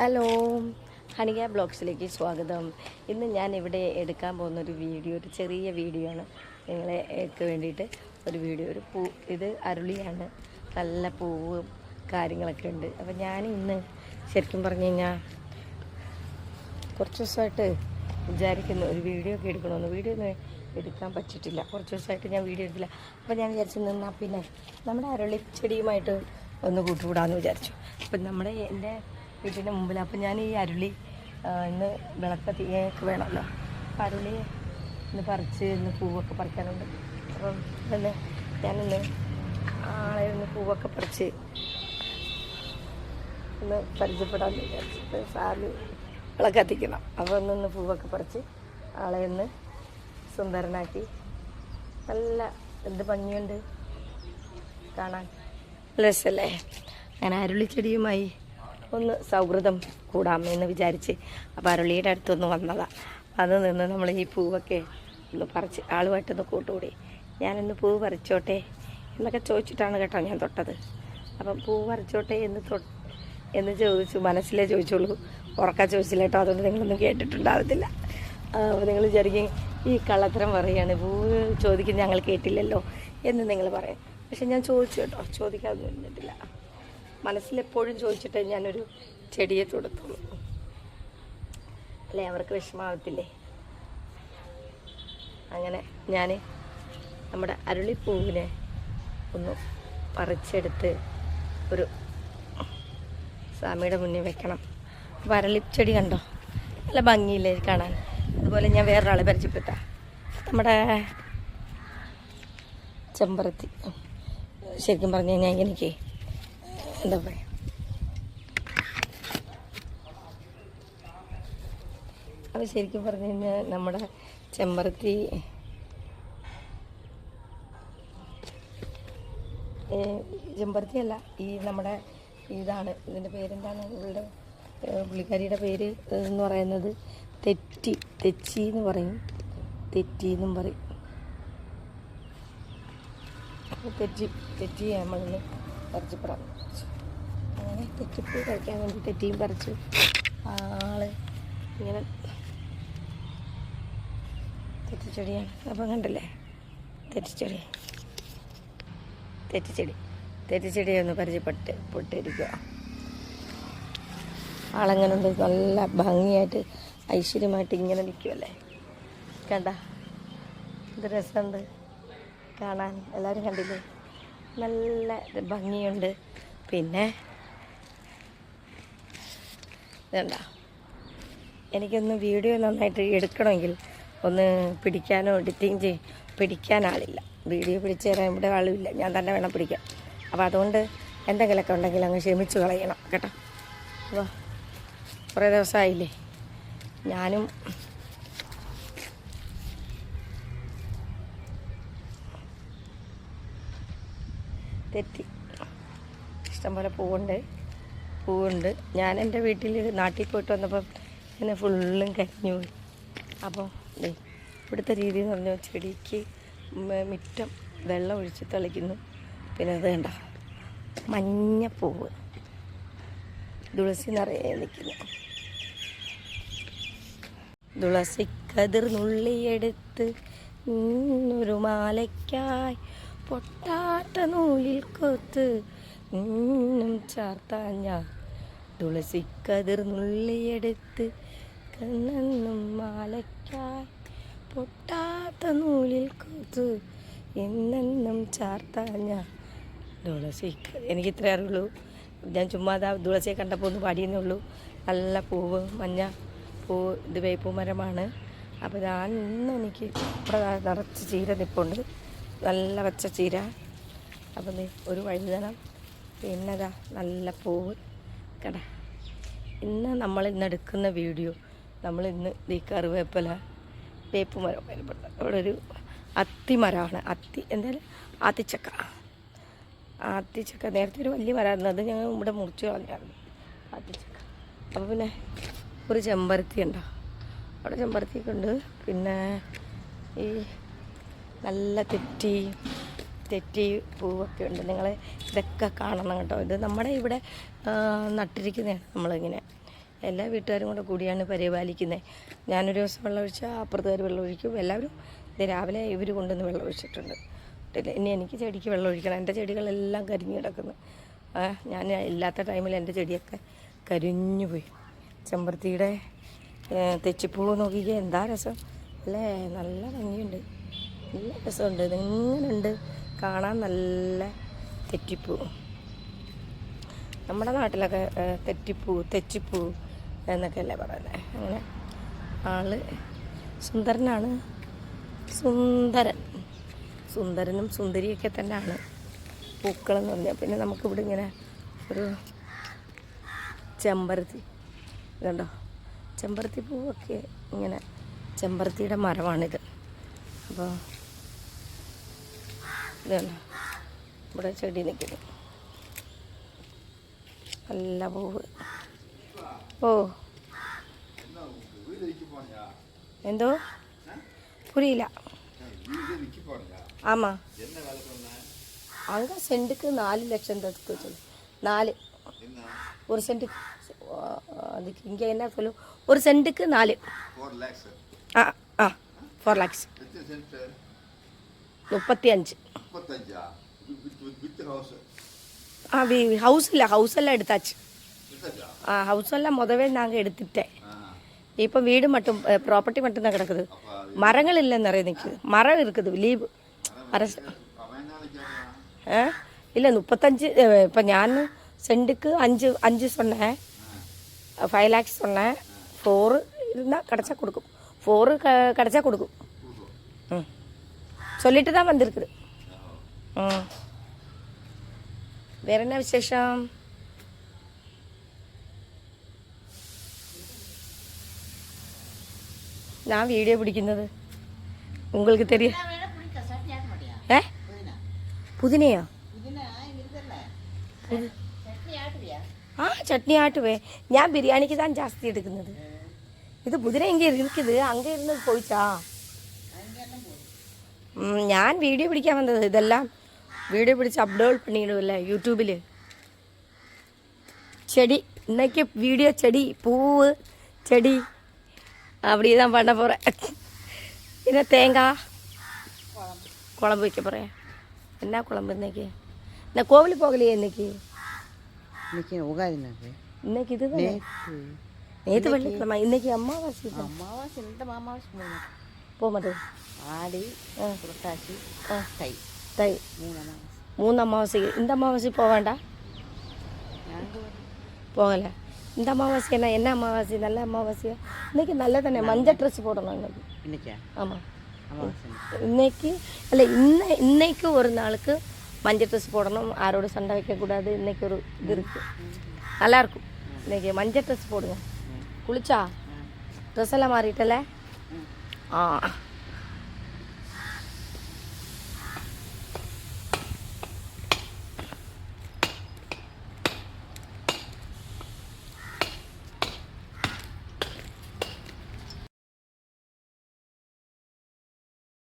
Hello ഹണിക ബ്ലോഗ്സിലേക്ക് സ്വാഗതം. ഇന്ന് ഞാൻ ഇവിടെ എടുക്കാൻ പോകുന്ന ഒരു വീഡിയോ ഒരു ചെറിയ വീഡിയോ ആണ് നിങ്ങളെ ഒക്കെ വേണ്ടിയിട്ട് ഒരു വീഡിയോ. ഒരു പൂ ഇത് അരുളിയാണ്. നല്ല പൂവും കാര്യങ്ങളൊക്കെ ഉണ്ട്. അപ്പം ഞാൻ ഇന്ന് ശരിക്കും പറഞ്ഞു കഴിഞ്ഞാൽ കുറച്ച് ദിവസമായിട്ട് വിചാരിക്കുന്നു ഒരു വീഡിയോ ഒക്കെ എടുക്കണമെന്ന് വീഡിയോ ഒന്നും എടുക്കാൻ പറ്റിയിട്ടില്ല. കുറച്ച് ദിവസമായിട്ട് ഞാൻ വീഡിയോ എടുത്തില്ല. അപ്പോൾ ഞാൻ വിചാരിച്ചു നിന്നാൽ പിന്നെ നമ്മുടെ അരുളി ചെടിയുമായിട്ട് ഒന്ന് കൂട്ടുകൂടാന്ന് വിചാരിച്ചു. അപ്പം നമ്മുടെ എന്റെ വീട്ടിന്റെ മുമ്പിൽ അപ്പം ഞാൻ ഈ അരുളി ഇന്ന് വിളക്ക തീയൊക്കെ വേണമല്ലോ. അപ്പം അരുളി ഇന്ന് പറിച്ച് ഇന്ന് പൂവൊക്കെ പറിക്കാനുണ്ട്. അപ്പം ഇന്ന് ഞാനിന്ന് ആളെ ഒന്ന് പൂവൊക്കെ പറിച്ച് ഒന്ന് പരിചയപ്പെടാൻ വിചാരിച്ചിട്ട് സാറിന് വിളക്ക് കത്തിക്കണം. അപ്പോൾ ഒന്ന് പൂവൊക്കെ പറിച്ച് ആളെ ഒന്ന് സുന്ദരനാക്കി. നല്ല എന്ത് ഭംഗിയുണ്ട് കാണാൻ. രസമല്ലേ ഞാൻ അരുളിച്ചെടിയുമായി ഒന്ന് സൗഹൃദം കൂടാം എന്ന് വിചാരിച്ച് അപ്പോൾ അരുളിയുടെ അടുത്തൊന്ന് വന്നതാണ് അത് നിന്ന് നമ്മൾ ഈ പൂവൊക്കെ ഒന്ന് പറിച്ച് ആളുമായിട്ടൊന്ന് കൂട്ടുകൂടി. ഞാനൊന്ന് പൂവ് പറിച്ചോട്ടെ എന്നൊക്കെ ചോദിച്ചിട്ടാണ് കേട്ടോ ഞാൻ തൊട്ടത്. അപ്പം പൂവ് പറിച്ചോട്ടെ എന്ന് തൊ എന്ന് ചോദിച്ചു. മനസ്സിലേ ചോദിച്ചോളൂ ഉറക്ക ചോദിച്ചില്ല കേട്ടോ. അതുകൊണ്ട് നിങ്ങളൊന്നും കേട്ടിട്ടുണ്ടാവത്തില്ല. അപ്പോൾ നിങ്ങൾ വിചാരിക്കും ഈ കള്ളത്തരം പറയുകയാണ് പൂവ് ചോദിക്കുന്നത് ഞങ്ങൾ കേട്ടില്ലല്ലോ എന്ന് നിങ്ങൾ പറയാം. പക്ഷെ ഞാൻ ചോദിച്ചു കേട്ടോ. ചോദിക്കാതെ നിന്നിട്ടില്ല. മനസ്സിലെപ്പോഴും ചോദിച്ചിട്ട് ഞാനൊരു ചെടിയെ തൊടുത്തുള്ളൂ. അല്ലേ അവർക്ക് വിഷമാവത്തില്ലേ? അങ്ങനെ ഞാൻ നമ്മുടെ അരുളിപ്പൂവിനെ ഒന്ന് പറിച്ചെടുത്ത് ഒരു സ്വാമിയുടെ മുന്നിൽ വെക്കണം. അപ്പോൾ ചെടി കണ്ടോ? നല്ല ഭംഗിയില്ലേ കാണാൻ. അതുപോലെ ഞാൻ വേറൊരാളെ പരിചയപ്പെട്ട നമ്മുടെ ചെമ്പരത്തി. ശരിക്കും പറഞ്ഞു കഴിഞ്ഞാൽ എനിക്ക് എന്താ പറയുക ശരിക്കും പറഞ്ഞു കഴിഞ്ഞാൽ നമ്മുടെ ചെമ്പരത്തി അല്ല ഈ നമ്മുടെ ഇതാണ് ഇതിന്റെ പേരെന്താണ്? ഇവളുടെ പുള്ളിക്കാരിയുടെ പേര് എന്ന് പറയുന്നത് തെറ്റി തെച്ചി എന്ന് പറയും. തെറ്റി എന്നും പറയും. തെറ്റി തെറ്റി നമ്മളിന്ന് പറിച്ചപ്പെടാൻ അങ്ങനെ തെറ്റിപ്പൂ കഴിക്കാൻ വേണ്ടി തെറ്റിയും പറിച്ചു. ആൾ ഇങ്ങനെ തെറ്റിച്ചെടിയാണ്. അപ്പം കണ്ടില്ലേ? തെറ്റിച്ചെടി. തെറ്റിച്ചെടി. തെറ്റിച്ചെടിയൊന്ന് പരിചയപ്പെട്ട് പൊട്ടിരിക്കുക. ആളെങ്ങനുണ്ട് നല്ല ഭംഗിയായിട്ട് ഐശ്വര്യമായിട്ട് ഇങ്ങനെ നിൽക്കുമല്ലേ കണ്ട? ഇത് രസമുണ്ട് കാണാൻ. എല്ലാവരും കണ്ടില്ലേ? നല്ല ഭംഗിയുണ്ട്. പിന്നെ ഇതണ്ട എനിക്കൊന്ന് വീഡിയോ നന്നായിട്ട് എടുക്കണമെങ്കിൽ ഒന്ന് പിടിക്കാനോ എഡിറ്റിങ് ചെയ് പിടിക്കാൻ ആളില്ല. വീഡിയോ പിടിച്ചു തരാൻ ഇവിടെ ആളുമില്ല. ഞാൻ തന്നെ വേണം പിടിക്കാൻ. അപ്പോൾ അതുകൊണ്ട് എന്തെങ്കിലുമൊക്കെ ഉണ്ടെങ്കിൽ അങ്ങ് ക്ഷമിച്ചു കളയണം കേട്ടോ. അപ്പോൾ കുറേ ദിവസമായില്ലേ? ഞാനും തെറ്റി. ഇഷ്ടംപോലെ പൂവുണ്ട്. പൂവുണ്ട്. ഞാൻ എന്റെ വീട്ടിൽ നാട്ടിൽ പോയിട്ട് വന്നപ്പം ഇങ്ങനെ ഫുള്ളും കരിഞ്ഞു പോയി. അപ്പോൾ ഇവിടുത്തെ രീതി എന്ന് പറഞ്ഞാൽ ചെടിക്ക് മിറ്റം വെള്ളം ഒഴിച്ച് തളിക്കുന്നു. പിന്നെ അത് കണ്ട? മഞ്ഞപ്പൂവ് തുളസി നിറയെ നിൽക്കുന്നു. തുളസി കതിർ നുള്ളിയെടുത്ത് ഒരു മാലയ്ക്കായി പൊട്ടാത്ത നൂലിൽ കൊത്ത് നിന്നും ചാർത്താൻ ഞാൻ. തുളസി കതിർ നുള്ളിയെടുത്ത് കണ്ണെന്നും മാലയ്ക്കായി പൊട്ടാത്ത നൂലിൽ കൊത്ത് എന്നെന്നും ചാർത്താൻ ഞാൻ. തുളസി ക- എനിക്ക് ഇത്രേ അറിയുള്ളൂ. ഞാൻ ചുമ്മാ അതാ തുളസിയെ കണ്ടപ്പോൾ ഒന്ന് പാടിയെന്നേ ഉള്ളൂ. നല്ല പൂവ് മഞ്ഞ പൂ ഇത് വേപ്പൂ മരമാണ്. അപ്പോൾ ഞാൻ ഇന്ന് എനിക്ക് ഇവിടെ നിറച്ച് ചീര നിൽപ്പുണ്ട് നല്ല പച്ച ചീര. അപ്പം നീ ഒരു വഴുതനം പിന്നെ അതാ നല്ല പൂവ്. കട. ഇന്ന് നമ്മൾ ഇന്ന് എടുക്കുന്ന വീഡിയോ നമ്മൾ ഇന്ന് ഈ കറിവേപ്പില വേപ്പ് മരം അവിടെ ഒരു അത്തിമരമാണ് അത്തി എന്തായാലും ആത്തിച്ചക്ക. ആത്തിച്ചക്ക. നേരത്തെ ഒരു വലിയ മരമായിരുന്നു. അത് ഞങ്ങൾ ഇവിടെ മുറിച്ച് കളഞ്ഞായിരുന്നു. ആത്തിച്ചക്ക. അപ്പോൾ പിന്നെ ഒരു ചെമ്പരത്തി ഉണ്ടോ? അവിടെ ചെമ്പരത്തിയൊക്കെ ഉണ്ട്. പിന്നെ ഈ നല്ല തെറ്റി തെറ്റി പൂവൊക്കെ ഉണ്ട്. നിങ്ങൾ ഇതൊക്കെ കാണണം കേട്ടോ. ഇത് നമ്മുടെ ഇവിടെ നട്ടിരിക്കുന്നതാണ് നമ്മളിങ്ങനെ. എല്ലാ വീട്ടുകാരും കൂടെ കൂടിയാണ് പരിപാലിക്കുന്നത് ഞാനൊരു ദിവസം വെള്ളം അപ്പുറത്തുകാർ വെള്ളം ഒഴിക്കും. എല്ലാവരും ഇത് രാവിലെ ഇവർ കൊണ്ടുവന്ന് വെള്ളം ഒഴിച്ചിട്ടുണ്ട്. ഇട്ടില്ല. ഇനി എനിക്ക് ചെടിക്ക് വെള്ളം ഒഴിക്കണം. എന്റെ ചെടികളെല്ലാം കരിഞ്ഞു കിടക്കുന്നു. ഞാൻ ഇല്ലാത്ത ടൈമിൽ എന്റെ ചെടിയൊക്കെ കരിഞ്ഞു പോയി. ചെമ്പരത്തിയുടെ തെച്ചിപ്പൂ നോക്കിക്കുക എന്താ രസം? അല്ലേ നല്ല ഭംഗിയുണ്ട്. നല്ല രസമുണ്ട്. ഇതിങ്ങനെയുണ്ട് കാണാൻ നല്ല തെറ്റിപ്പൂ. നമ്മുടെ നാട്ടിലൊക്കെ തെറ്റിപ്പൂ തെച്ചിപ്പൂ എന്നൊക്കെയല്ലേ പറയുന്നത് അങ്ങനെ ആൾ സുന്ദരനാണ്. സുന്ദരൻ. സുന്ദരനും സുന്ദരിയൊക്കെ തന്നെയാണ്. പൂക്കളെന്ന് പറഞ്ഞാൽ പിന്നെ നമുക്കിവിടെ ഇങ്ങനെ ഒരു ചെമ്പരത്തി ഇതുണ്ടോ? ചെമ്പരത്തി പൂവൊക്കെ ഇങ്ങനെ ചെമ്പരത്തിയുടെ മരമാണിത്. അപ്പോൾ ഇതുണ്ടോ ഇവിടെ ചെടി നിൽക്കുന്നു നല്ല പൂവ് ഓ എന്തോ புரியல ஆமாம் அங்கே சென்ட்டுக்கு நாலு லட்சம் தடுக்க சொல்லு நாலு ஒரு சென்ட்டுக்கு ஆ, அதுக்கு இங்கே என்ன சொல்லும் ஒரு சென்ட்டுக்கு நாலு ஃபோர் லேக்ஸ் ஆ ஆ ஃபோர் லேக்ஸ் எத்தனை சென்ட் முப்பத்தி அஞ்சு முப்பத்தஞ்சா? வித் ஹவுஸ் ஆ வி ஹவுஸ் இல்லை ஹவுஸ் எல்லாம் எடுத்தாச்சு. ஆ ஹவுஸ் எல்லாம் முதவே நாங்கள் எடுத்துட்டேன். இப்போ வீடு மட்டும் ப்ராப்பர்ட்டி மட்டும்தான் கிடக்குது. அப்போ அது மரங்கள் இல்லை நிறைய நிற்குது மரம் இருக்குது லீவு அரசு ஆ? இல்லை முப்பத்தஞ்சு இப்போ ஞான் சென்ட்டுக்கு அஞ்சு அஞ்சு சொன்னேன். ஃபைவ் லேக்ஸ் சொன்னேன். ஃபோரு இருந்தால் கிடச்சா கொடுக்கும். ஃபோரு க கிடச்சா கொடுக்கும். ம். சொல்லிட்டு தான் வந்திருக்குது. വേറെ എന്നാ വിശേഷം? ഞാൻ വീഡിയോ പിടിക്കുന്നത്. ഉങ്ങൾക്ക് തരിയ ഏ? പുതിനയോ? ആ சட்னி ஆட்டுவே ഞാൻ ബിരിയാണിക്ക് താൻ ജാസ്തി എടുക്കുന്നത്. ഇത് പുതിന എങ്കിൽ ഇരിക്കുന്നത് അങ്ങനെ ഇരുന്ന് പോയിച്ചാ ഞാൻ വീഡിയോ പിടിക്കാൻ വന്നത് ഇതെല്ലാം വീഡിയോ പിടിച്ച് അപ്ലോഡ് பண்ணிடுவில்ல யூடியூபில் செடி இன்னைக்கு வீடியோ செடி பூவு செடி அப்படி தான் பண்ண போகிறேன் என்ன தேங்காய் குழம்பு வைக்க போகிறேன் என்ன குழம்பு இன்னைக்கு நான் கோவிலுக்கு போகலையே இன்னைக்கு இன்னைக்கு உகாதி நாக்கு இன்னைக்கு இது நேற்று நேற்று வெள்ளிக்கிழமை இன்னைக்கு அம்மாவாசை தான் அமாவாசை இந்த அமாவாசை மூணு போக மாட்டேன் ஆடி ஆ. புரட்டாசி ஆ தை தை மூணு அமாவாசை. இந்த அமாவாசை நாங்கள் போகலை. இந்த அமாவாசை என்ன? என்ன அமாவாசை? நல்ல அமாவாசையா? இன்னைக்கு நல்ல தானே மஞ்சள் ட்ரெஸ் போடணும் இன்னைக்கு? ஆமாம் இன்னைக்கு இல்லை இன்ன இன்னைக்கு ஒரு நாளுக்கு மஞ்சள் ட்ரெஸ் போடணும். யாரோட சண்டை வைக்கக்கூடாது? இன்னைக்கு ஒரு இது இருக்குது நல்லாயிருக்கும் இன்னைக்கு மஞ்சள் ட்ரெஸ் போடுங்க. குளிச்சா? ட்ரெஸ் எல்லாம் மாறிட்டல? ஆ.